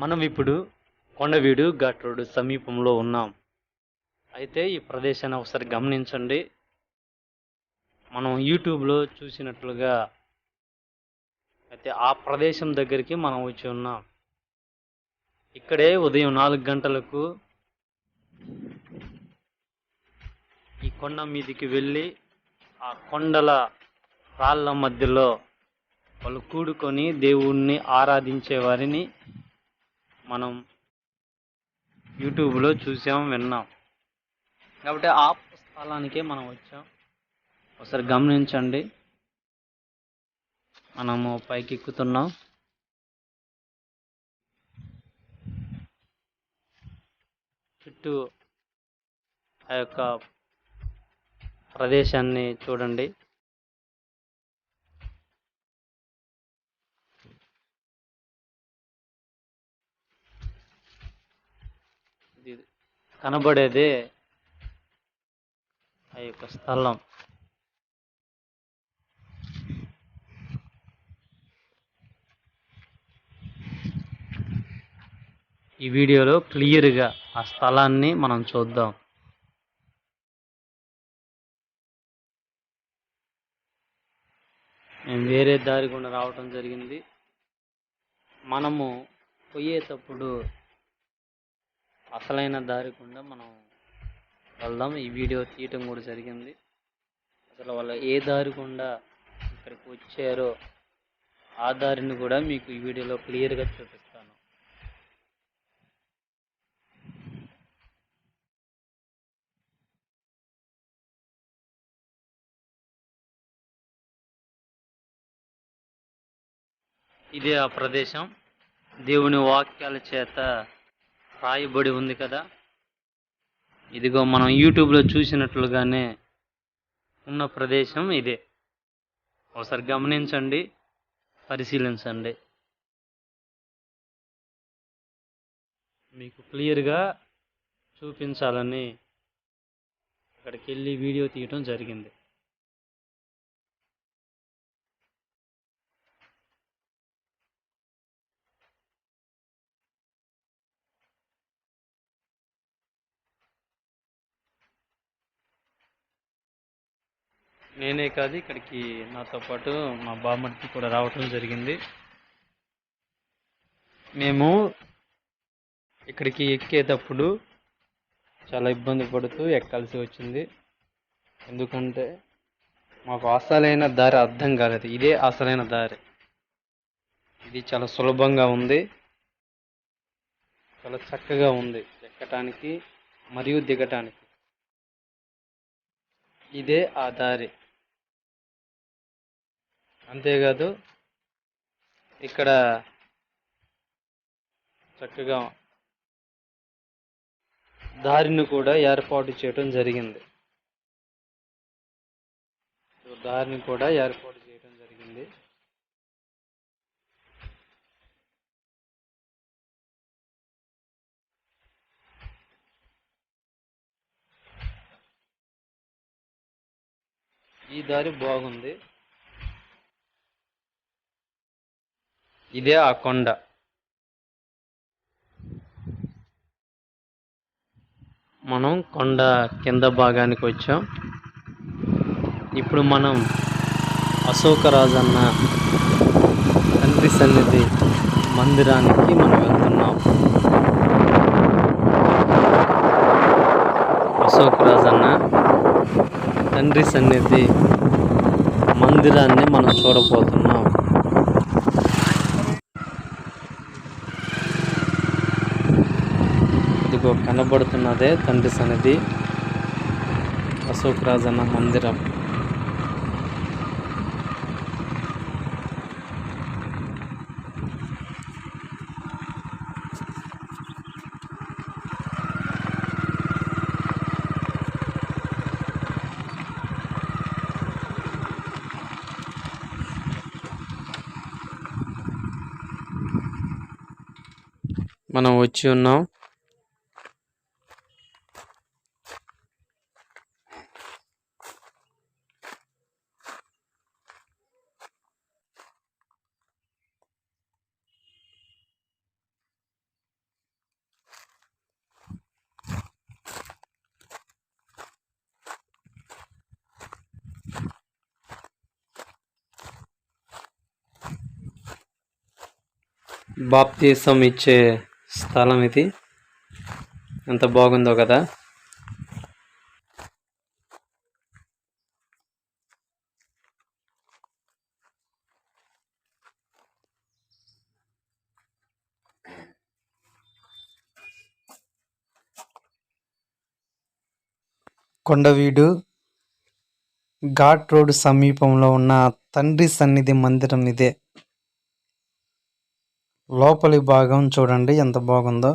మనం ఇప్పుడు కొండవీడు ఘాట్ రోడ్డు సమీపంలో ఉన్నాం. అయితే ఈ ప్రదేశాన్ని ఒకసారి గమనించండి. మనం యూట్యూబ్లో చూసినట్లుగా అయితే ఆ ప్రదేశం దగ్గరికి మనం వచ్చి ఉన్నాం. ఇక్కడే ఉదయం నాలుగు గంటలకు ఈ కొండ మీదికి వెళ్ళి ఆ కొండల రాళ్ళ మధ్యలో వాళ్ళు కూడుకొని దేవుణ్ణి ఆరాధించే వారిని మనం యూట్యూబ్లో చూసాం విన్నాం. కాబట్టి ఆ స్థలానికే మనం వచ్చాం. ఒకసారి గమనించండి. మనము పైకి ఎక్కుతున్నాం. చుట్టూ ఆ యొక్క ప్రదేశాన్ని చూడండి. కనబడేదే ఆ యొక్క స్థలం. ఈ వీడియోలో క్లియర్గా ఆ స్థలాన్ని మనం చూద్దాం. మేము వేరే దారి గుండా రావటం జరిగింది. మనము పోయేటప్పుడు అసలైన దారి గుండా మనం వెళ్దాం. ఈ వీడియో తీయటం కూడా జరిగింది. అసలు వాళ్ళు ఏ దారి గుండా ఇక్కడికి వచ్చారో ఆ దారిని కూడా మీకు ఈ వీడియోలో క్లియర్గా చూపిస్తాను. ఇదే ఆ ప్రదేశం. దేవుని వాక్యాల చేత రాయబడి ఉంది కదా? ఇదిగో మనం యూట్యూబ్లో చూసినట్లుగానే ఉన్న ప్రదేశం ఇదే. ఒకసారి గమనించండి పరిశీలించండి. మీకు క్లియర్గా చూపించాలని అక్కడికి వెళ్ళి వీడియో తీయటం జరిగింది. నేనే కాదు ఇక్కడికి నాతో పాటు మా బామ్మడికి కూడా రావటం జరిగింది. మేము ఇక్కడికి ఎక్కేటప్పుడు చాలా ఇబ్బంది పడుతూ ఎక్కాల్సి వచ్చింది. ఎందుకంటే మాకు అసలైన దారి అర్థం కాలేదు. ఇదే అసలైన దారి. ఇది చాలా సులభంగా ఉంది. చాలా చక్కగా ఉంది. ఎక్కటానికి మరియు దిగటానికి. ఇదే ఆ దారి. అంతేకాదు ఇక్కడ చక్కగా దారిని కూడా ఏర్పాటు చేయటం జరిగింది. దారిని కూడా ఏర్పాటు చేయటం జరిగింది. ఈ దారి బాగుంది. ఇదే ఆ కొండ. మనం కొండ కింద భాగానికి వచ్చాం. ఇప్పుడు మనం అశోకరాజు అన్న తండ్రి సన్నిధి మందిరానికి మనం వెళ్తున్నాం. అశోకరాజు అన్న తండ్రి సన్నిధి మందిరాన్ని మనం చూడబోతున్నాం. మనకు కనబడుతున్నదే తండ్రి సన్నిధి అశోక్ రాజన్న మందిరం. మనం వచ్చి ఉన్నాం. బాప్తీసం ఇచ్చే స్థలం ఇది. ఎంత బాగుందో కదా. కొండవీడు ఘాట్ రోడ్ సమీపంలో ఉన్న తండ్రి సన్నిధి మందిరం ఇదే. లోపలి భాగం చూడండి ఎంత బాగుందో.